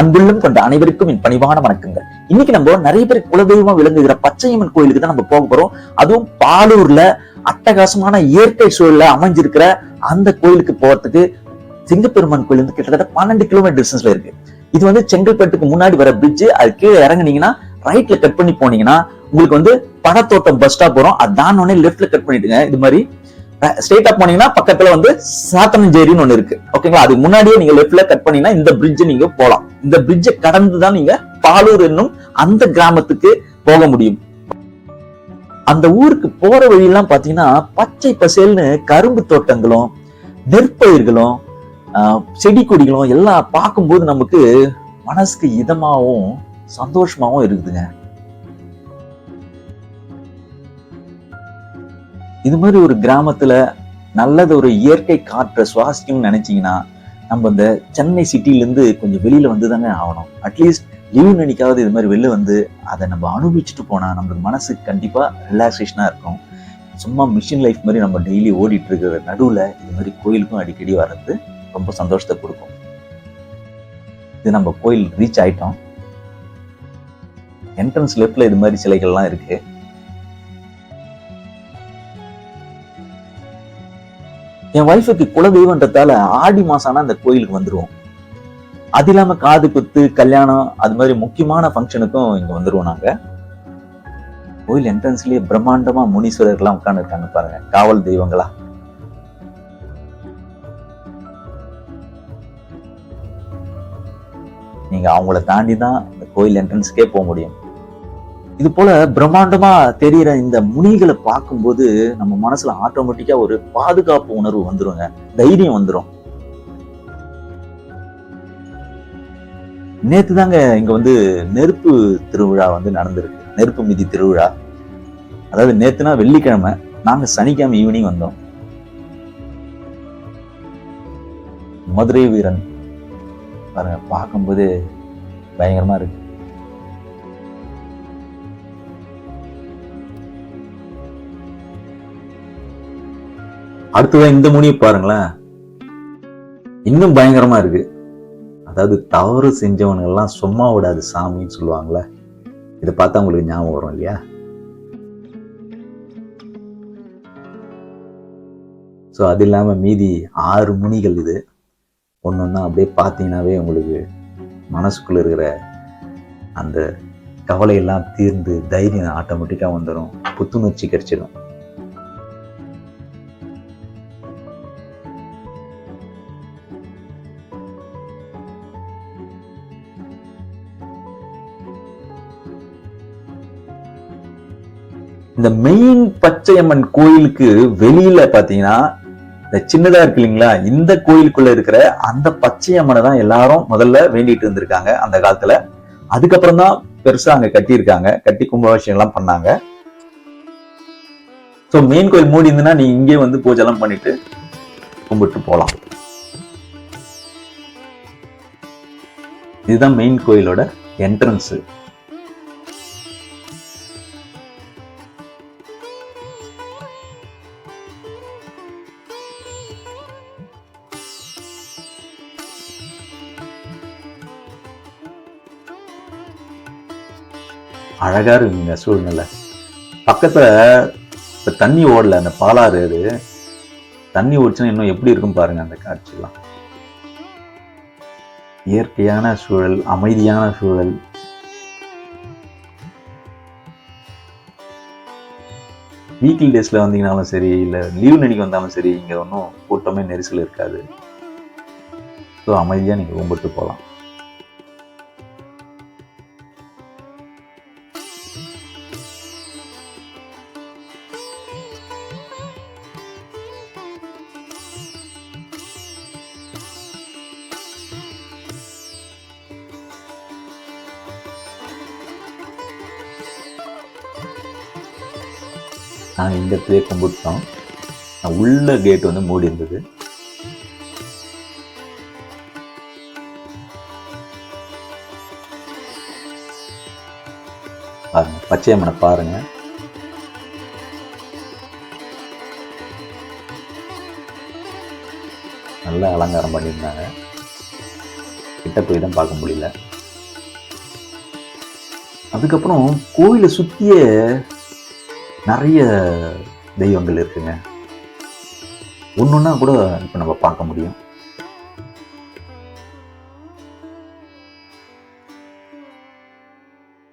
அன்புள்ளம் கொண்ட அனைவருக்கும் என் பணிவான வணக்கங்கள். இன்னைக்கு நம்ம நிறைய பேர் குலதெய்வமா விளங்குகிற பச்சையம்மன் கோயிலுக்கு தான் நம்ம போக போறோம். அதுவும் பாலூர்ல அட்டகாசமான இயற்கை சூழல்ல அமைஞ்சிருக்கிற அந்த கோயிலுக்கு போறதுக்கு சிங்கப்பெருமான் கோயில் வந்து கிட்டத்தட்ட பன்னெண்டு கிலோமீட்டர் டிஸ்டன்ஸ்ல இருக்கு. இது வந்து செங்கல்பட்டுக்கு முன்னாடி வர பிரிட்ஜ் அது கீழே இறங்குனீங்கன்னா ரைட்ல கட் பண்ணி போனீங்கன்னா உங்களுக்கு வந்து பணத்தோட்டம் பஸ் ஸ்டாப் வரும். அதான் உடனே லெஃப்ட்ல கட் பண்ணிடுங்க. இது மாதிரி ஸ்ட்ரெயிட்டா போனீங்கன்னா பக்கத்துல வந்து சாத்தனஞ்சேரின்னு ஒண்ணு இருக்கு. ஓகேங்களா அது முன்னாடியே நீங்க லெஃப்ட்ல கட் பண்ணீங்கன்னா இந்த பிரிட்ஜ் நீங்க போலாம். இந்த பிரிட்ஜை கடந்து தான் நீங்க பாலூர் என்னும் அந்த கிராமத்துக்கு போக முடியும். அந்த ஊருக்கு போற வழியெல்லாம் பாத்தீங்கன்னா பச்சை பசேல்னு கரும்பு தோட்டங்களும் நெற்பயிர்களும் ஆஹ், செடி கொடிகளும் எல்லாம் பார்க்கும்போது நமக்கு மனசுக்கு இதமாவும் சந்தோஷமாவும் இருக்குதுங்க. இது மாதிரி ஒரு கிராமத்துல நல்லது ஒரு இயற்கை காற்றை சுவாசிக்கணும்னு நினைச்சீங்கன்னா நம்ம இந்த சென்னை சிட்டில இருந்து கொஞ்சம் வெளியில வந்து தாங்க ஆகணும் அட்லீஸ்ட் லீவ் நினைக்காவது இது மாதிரி வெளில வந்து அதை நம்ம அனுபவிச்சுட்டு போனா நம்மளுக்கு மனசுக்கு கண்டிப்பா ரிலாக்ஸேஷனா இருக்கும். சும்மா மிஷின் லைஃப் மாதிரி நம்ம டெய்லி ஓடிட்டு இருக்கிற நடுவில் இது மாதிரி கோயிலுக்கும் அடிக்கடி வர்றது ரொம்ப சந்தோஷத்தை கொடுக்கும். இது நம்ம கோயில் ரீச் ஆயிட்டோம். என்ட்ரன்ஸ் லெஃப்டில் இது மாதிரி சிலைகள்லாம் இருக்குது என் ஒய்ஃபுக்கு குலதெய்வன்றதால ஆடி மாசம் ஆனா அந்த கோயிலுக்கு வந்துருவோம். அது இல்லாம காது குத்து கல்யாணம் அது மாதிரி முக்கியமான ஃபங்க்ஷனுக்கும் இங்க வந்துருவோம் நாங்க. கோயில் என்ட்ரன்ஸ்லயே பிரம்மாண்டமா முனீஸ்வரர்லாம் உட்கார்ந்து இருக்காங்க பாருங்க காவல் தெய்வங்களா. நீங்க அவங்கள தாண்டி தான் இந்த கோயில் என்ட்ரன்ஸ்க்கே போக முடியும். இது போல பிரம்மாண்டமா தெரியிற இந்த முனிகளை பார்க்கும்போது நம்ம மனசுல ஆட்டோமேட்டிக்கா ஒரு பாதுகாப்பு உணர்வு வந்துருங்க. தைரியம் வந்துரும். நேத்து தாங்க இங்க வந்து நெருப்பு திருவிழா வந்து நடந்திருக்கு. நெருப்பு மிதி திருவிழா. அதாவது நேத்துனா வெள்ளிக்கிழமை. நாங்க சனிக்கிழமை ஈவினிங் வந்தோம். மதுரை வீரன் பாருங்க பார்க்கும்போது பயங்கரமா இருக்கு. அடுத்ததான் இந்த முனியை பாருங்களேன். இன்னும் பயங்கரமா இருக்கு. அதாவது தவறு செஞ்சவனுங்கெல்லாம் சும்மா விடாது சாமின்னு சொல்லுவாங்கல்ல இதை பார்த்தா உங்களுக்கு ஞாபகம் வரும் இல்லையா? ஸோ அது இல்லாமல் மீதி ஆறு முனிகள் இது. ஒன்று ஒன்றா அப்படியே பார்த்தீங்கன்னாவே உங்களுக்கு மனசுக்குள்ள இருக்கிற அந்த கவலையெல்லாம் தீர்ந்து தைரியம் ஆட்டோமேட்டிக்காக வந்துடும் புத்துணர்ச்சி கிடைச்சிடும் இந்த மெயின் பச்சையம்மன் கோயிலுக்கு வெளியில பாத்தீங்கன்னா இந்த சின்னதா இருக்கு இல்லைங்களா? இந்த கோயிலுக்குள்ள இருக்கிற அந்த பச்சையம்மனை தான் எல்லாரும் முதல்ல வேண்டிட்டு இருந்திருக்காங்க அந்த காலத்துல. அதுக்கப்புறம் தான் பெருசா அங்க கட்டியிருக்காங்க. கட்டி கும்பாபிஷேகம் எல்லாம் பண்ணாங்க. ஸோ மெயின் கோயில் மூடி இருந்துன்னா நீ இங்கே வந்து பூஜை எல்லாம் பண்ணிட்டு கும்பிட்டு போகலாம். இதுதான் மெயின் கோயிலோட என்ட்ரன்ஸ் அழகா இருக்குங்க சூழ்நிலை. பக்கத்துல இப்போ தண்ணி ஓடல அந்த பாலாறு அது. தண்ணி ஓடிச்சுன்னா இன்னும் எப்படி இருக்கும் பாருங்க அந்த காட்சியெல்லாம். இயற்கையான சூழல் அமைதியான சூழல். வீக்லி டேஸ்ல வந்தீங்கனாலும் சரி இல்ல லீவ் அன்னைக்கு வந்தாலும் சரி இங்க ஒன்றும் கூட்டமே நெரிசல் இருக்காது. ஸோ அமைதியா நீங்க கும்பிட்டு போகலாம். நாங்கள் இந்த இடத்துலேயே கும்பிட்டோம். நான் உள்ள கேட் வந்து மூடி இருந்தது. பாருங்க பச்சையம்மனை பாருங்க. நல்லா அலங்காரம் பண்ணியிருந்தாங்க. கிட்ட போய் தான் பார்க்க முடியல. அதுக்கப்புறம் கோயிலை சுற்றியே நிறைய தெய்வங்கள் இருக்குங்க. ஒன்றுன்னா கூட இப்போ நம்ம பார்க்க முடியும்.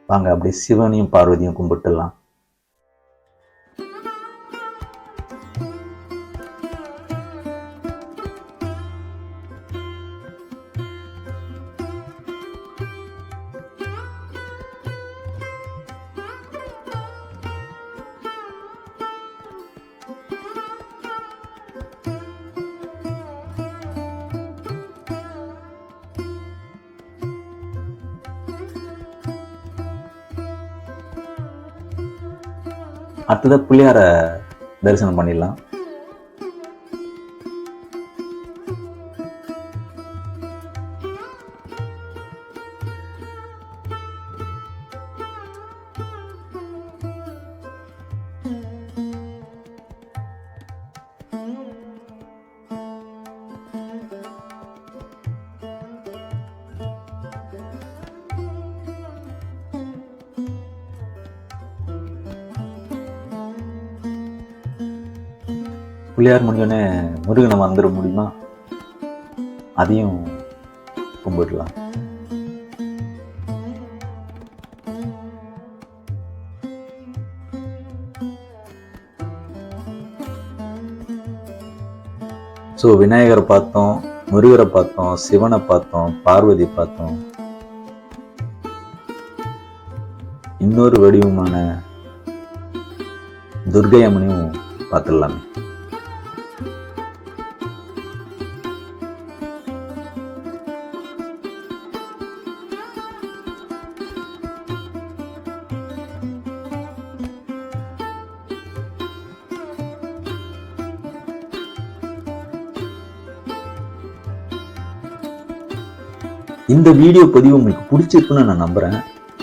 வாங்க அப்படியே சிவனையும் பார்வதியும் கும்பிட்டுலாம் அடுத்ததாக பிள்ளையார தரிசனம் பண்ணிடலாம். பிள்ளையார் முடிஞ்சோடனே முருகனை வந்துட முடியுமா? அதையும் கும்பிடலாம். ஸோ விநாயகரை பார்த்தோம் முருகரை பார்த்தோம் சிவனை பார்த்தோம் பார்வதி பார்த்தோம். இன்னொரு வடிவமான துர்கை அம்மனையும் பார்த்துடலாமே. இந்த வீடியோ பதிவு உங்களுக்கு பிடிச்சிருக்குன்னு நான் நம்புறேன்.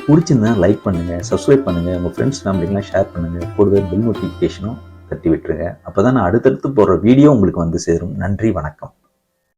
பிடிச்சிருந்தா லைக் பண்ணுங்க சப்ஸ்கிரைப் பண்ணுங்க உங்க ஃப்ரெண்ட்ஸ் ஃபேமிலிக்கெல்லாம் ஷேர் பண்ணுங்க. கூடவே பெல் நோட்டிஃபிகேஷனும் தட்டி விட்டுருங்க. அப்பதான் நான் அடுத்தடுத்து போடுற வீடியோ உங்களுக்கு வந்து சேரும். நன்றி வணக்கம்.